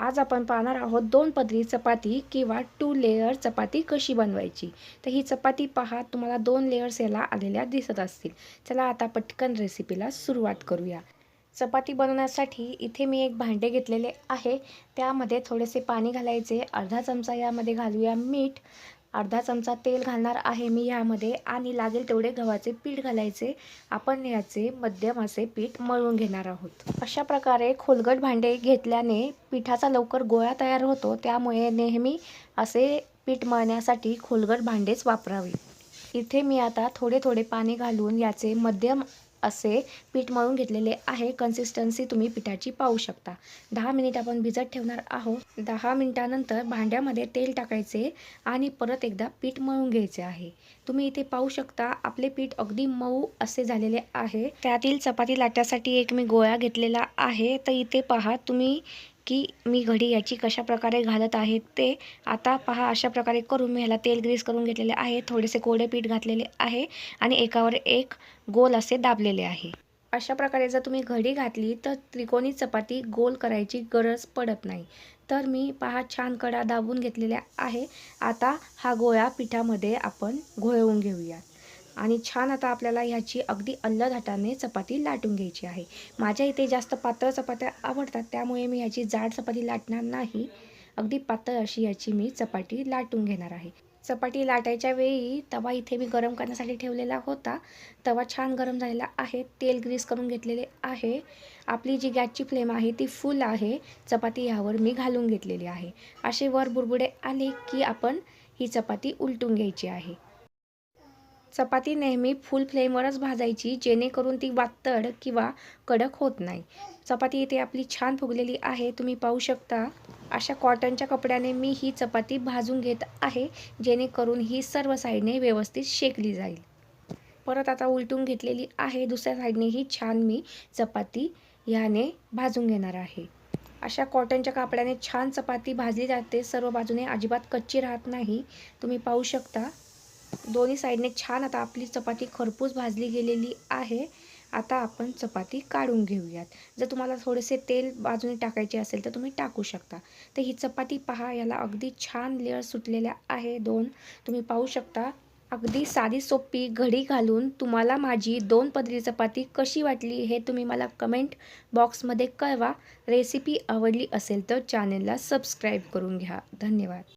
आज आपण पाहणार आहोत दोन पदरी चपाती किंवा टू लेअर चपाती कशी बनवायची. तर ही चपाती पहा तुम्हाला दोन लेअर्स याला आलेल्या दिसत असतील. चला आता पटकन रेसिपीला सुरुवात करूया. चपाती बनवण्यासाठी इथे मी एक भांडे घेतलेले आहे. त्यामध्ये थोडेसे पाणी घालायचे. अर्धा चमचा यामध्ये घालूया मीठ. अर्धा चमचा तेल घालणार आहे मी ह्यामध्ये आणि लागेल तेवढे गव्हाचे पीठ घालायचे. आपण याचे मध्यम असे पीठ मळून घेणार आहोत. अशा प्रकारे खोलगट भांडे घेतल्याने पिठाचा लवकर गोळा तयार होतो. त्यामुळे नेहमी असे पीठ मळण्यासाठी खोलगट भांडेच वापरावे. इथे मी आता थोडे थोडे पाणी घालून याचे मध्यम असे पीठ मळून घेतलेले आहे. कन्सिस्टन्सी तुम्ही पिठाची पाहू शकता. दहा मिनिट आपण भिजत ठेवणार आहोत. दहा मिनिटानंतर भांड्यामध्ये तेल टाकायचे आणि परत एकदा पीठ मळून घ्यायचे आहे. तुम्ही इथे पाहू शकता आपले पीठ अगदी मऊ असे झालेले आहे. त्यातील चपाती लाटण्यासाठी एक मी गोळा घेतलेला आहे. तर इथे पहा तुम्ही की मी घडी याची कशा प्रकारे घालत आहे ते आता पहा अशा प्रकारे करून मी ह्याला तेल ग्रीस करून घेतलेले आहे थोडेसे कोडे पीठ घातलेले आहे आणि एकावर एक गोल असे दाबलेले आहे. अशा प्रकारे जर तुम्ही घडी घातली तर त्रिकोणी चपाती गोल करायची गरज पडत नाही. तर मी पहा छान कडा दाबून घेतलेल्या आहे. आता हा गोळा पिठामध्ये आपण घोळवून घेऊयात. आणि छान आता आपल्याला ह्याची अगदी अल्लद हाताने चपाती लाटून घ्यायची आहे. माझ्या इथे जास्त पातळ चपात्या आवडतात त्यामुळे मी ह्याची जाड चपाती लाटणार नाही. अगदी पातळ अशी याची मी चपाती लाटून घेणार आहे. चपाती लाटायच्या वेळी तवा इथे मी गरम करण्यासाठी ठेवलेला होता. तवा छान गरम झालेला आहे तेल ग्रीस करून घेतलेले आहे. आपली जी गॅसची फ्लेम आहे ती फुल आहे. चपाती ह्यावर मी घालून घेतलेली आहे. असे वर बुरबुडे आले की आपण ही चपाती उलटून घ्यायची आहे. चपाती नेहमी फुल फ्लेमवरच भाजायची जेणेकरून ती वातड किंवा कडक होत नाही. चपाती इथे आपली छान फुगलेली आहे. तुम्ही पाहू शकता अशा कॉटनच्या कपड्याने मी ही चपाती भाजून घेत आहे जेणेकरून ही सर्व साईडने व्यवस्थित शेकली जाईल. परत आता उलटून घेतलेली आहे. दुसऱ्या साईडने ही छान मी चपाती ह्याने भाजून घेणार आहे. अशा कॉटनच्या कापड्याने छान चपाती भाजली जाते. सर्व बाजूने अजिबात कच्ची राहत नाही. तुम्ही पाहू शकता दोन्ही साईडने छान आता आपली चपाती खरपूस भाजली गेलेली आहे. आता आपण चपाती काढून घेऊयात. जर तुम्हाला थोडेसे तेल बाजूने टाकायचे असेल तर तुम्ही टाकू शकता. तर ही चपाती पहा याला अगदी छान लेअर सुटलेल्या आहे दोन. तुम्ही पाहू शकता अगदी साधी सोपी घडी घालून तुम्हाला माझी दोन पदरी चपाती कशी वाटली हे तुम्ही मला कमेंट बॉक्समध्ये कळवा. रेसिपी आवडली असेल तर चॅनेलला सबस्क्राईब करून घ्या. धन्यवाद.